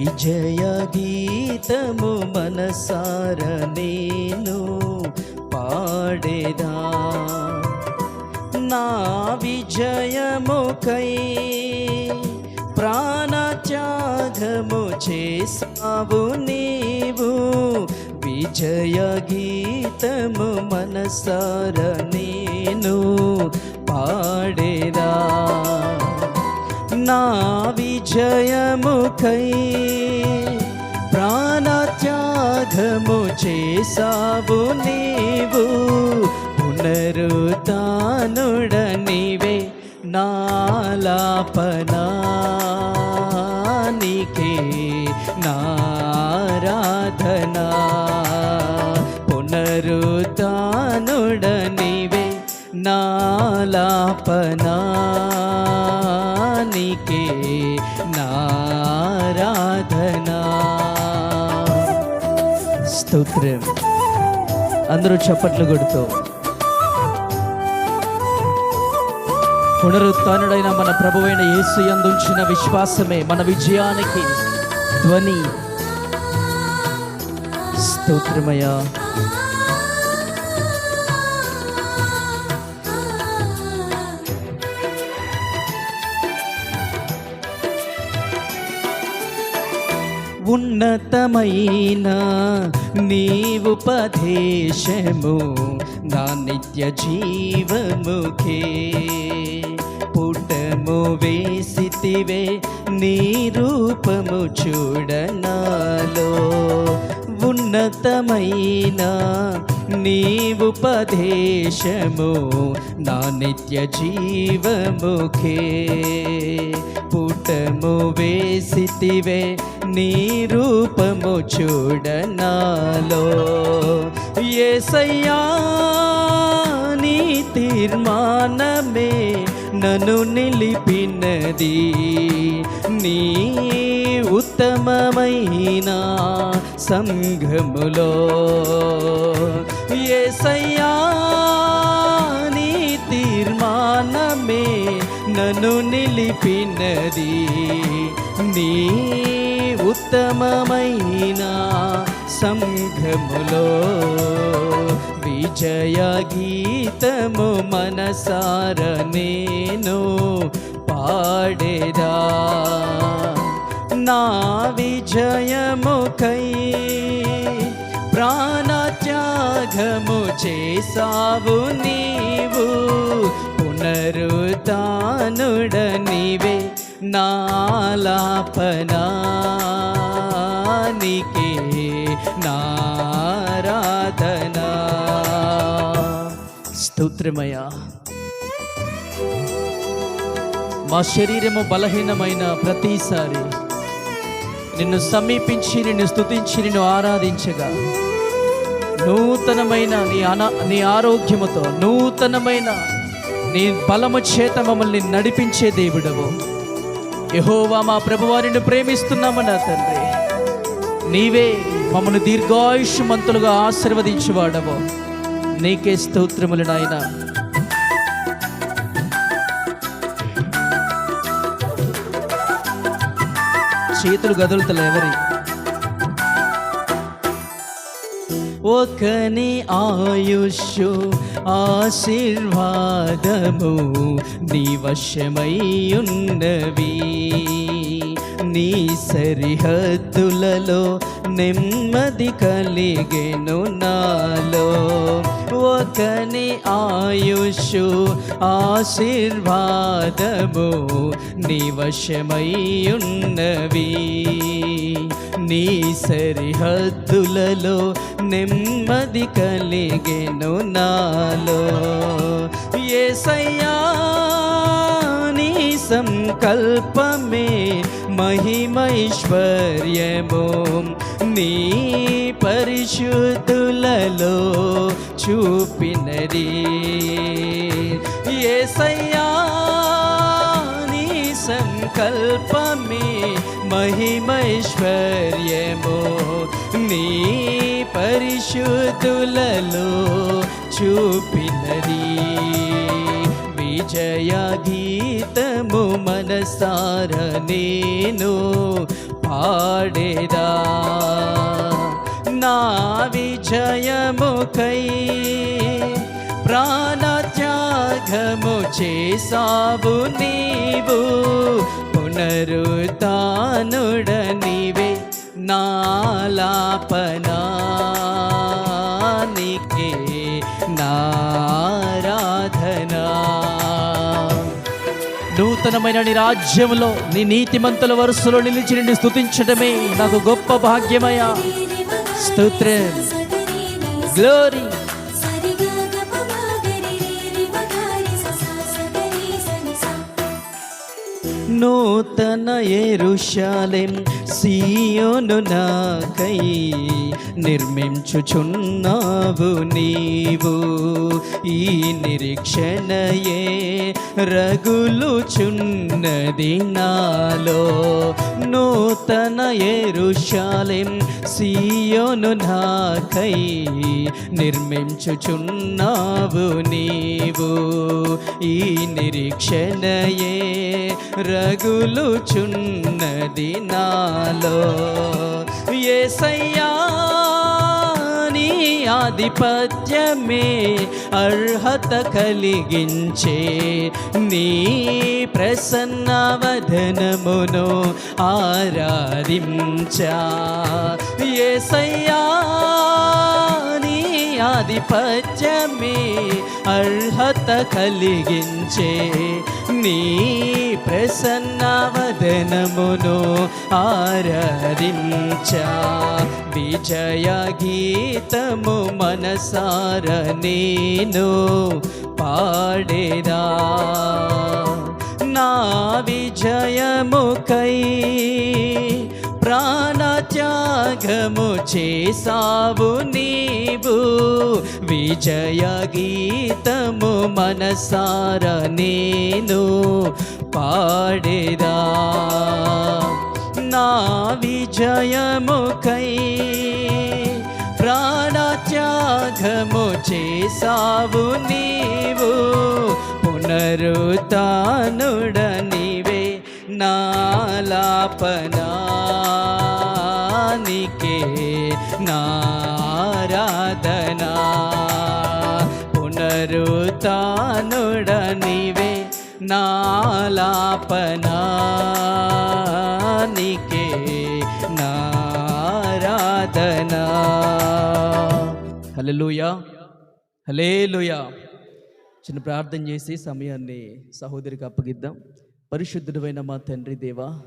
విజయ గీతము మనసార నేను పాడేదా? నా విజయముకై ప్రాణత్యాగము చేసావు నీవు. విజయ గీతము మనసార నేను పాడేదా? నా విజయముకై చేసావు నీవు పునరుతానుడనివే నాలాపనానికే నారాధనా పునరుతానుడనివే నాలాపనా నాలాపనానికే నారాధనా స్తోత్రం అందరూ చప్పట్లు కొడుతూ. పునరుత్డైన మన ప్రభువైన యేసు యందుంచిన విశ్వాసమే మన విజయానికి ధ్వని. స్తోత్రమయ్యా. ఉన్నతమైన నీవుపదేశము నా నిత్య జీవముఖే పుటము వేసితివే నీ రూపము చూడనాలో. ఉన్నతమైన నీవుపదేశము నా నిత్య జీవముఖే పుటము వేసితివే నీ రూపము చూడనాలో. ఏసయ్యా నీ తీర్మానమే నన్ను నిలిపినది. నీ ఉత్తమమైన సంఘములో. ఏసయ్యా నీ తీర్మానమే నన్ను నిలిపినది నీ ఉత్తమమైన సంఘములో. విజయ గీతము మనసార నేను పాడేదా. నా విజయముఖై ప్రాణత్యాగము చేసావు నీవు. పునరుతానుడ నీవే నాలాపనానికే నారాధనా. స్తోత్రమయ మా శరీరము బలహీనమైన ప్రతిసారి నిన్ను సమీపించి నిన్ను స్థుతించి నిన్ను ఆరాధించగా. నూతనమైన నీ అన నీ ఆరోగ్యముతో నూతనమైన నీ బలము చేత మమ్మల్ని నడిపించే దేవుడవు. యహోవా మా ప్రభువారిని ప్రేమిస్తున్నాము నా తండ్రి. నీవే మమ్మల్ని దీర్ఘాయుష్మంతులుగా ఆశీర్వదించేవాడవు. నీకే స్తోత్రములు నాయనా. చేతులు గదులుతలే ఎవరి? ఒకని ఆయుష్ ఆశీర్వాదము నీ వశమై ఉన్నవి నీ సరిహద్దులలో నెమ్మది కలిగెను నాలో. ఒకని ఆయుష్ ఆశీర్వాదము నీ వశమై ఉన్నవి నీ సరిహద్దులలో నెమ్మది కలిగెను నాలో. ఏసయ్యా నీ సంకల్పమే మహిమైశ్వర్యము. నీ పరిశుద్ధులలో చూపినది. ఏసయ్యా నీ సంకల్పమే మహిమైశ్వర్యము నీ పరిశుద్ధులలో చూపినది. విజయ గీతము మనసార నేను పాడేదా. నా విజయముకై ప్రాణత్యాగము చేసావు నీవు పునరుతా పునరుతానుడ నీవే నాలాపనానికే నారాధనా. నూతనమైన నీ రాజ్యంలో నీ నీతిమంతుల వరుసలో నిలిచి నిన్ను స్తుతించడమే నాకు గొప్ప భాగ్యమయ స్తోత్రం. గ్లోరీ నూతన ఎరుషాలెం సీయోను నాకై నిర్మించుచున్నావు నీవు. ఈ నిరీక్షణయే రగులుచున్నది నాలో. నూతన ఎరుషాలెం సీయోను నాకై నిర్మించుచున్నావు నీవు. ఈ నిరీక్షణయే రగులుచున్నది నాలో. ఏసయ్యా నీ ఆధిపత్యమే అర్హత కలిగించే నీ ప్రసన్నవదనమును ఆరాధించా. ఏసయ్యా నీ ఆధిపత్యమే అర్హత కలిగించే నీ ప్రసన్నవదనమును ఆరాధించా. విజయ గీతము మనసార నేను పాడేదా. నా విజయముకై త్యాగము చేసావు నీవు. విజయ గీతము మనసార నేను పాడేదా. నా విజయముకై ప్రాణత్యాగము చేసావు నీవు. పునరుతానుడనివే నాలాపనా ఆరాధనా పునరుతానుడ నీవే నాలాపనానికే నారాధనా. హలలుయా హలేలుయా చిన్న ప్రార్థన చేసి సమయాన్ని సహోదరికి అప్పగిద్దాం. పరిశుద్ధుడైన మా తండ్రి దేవా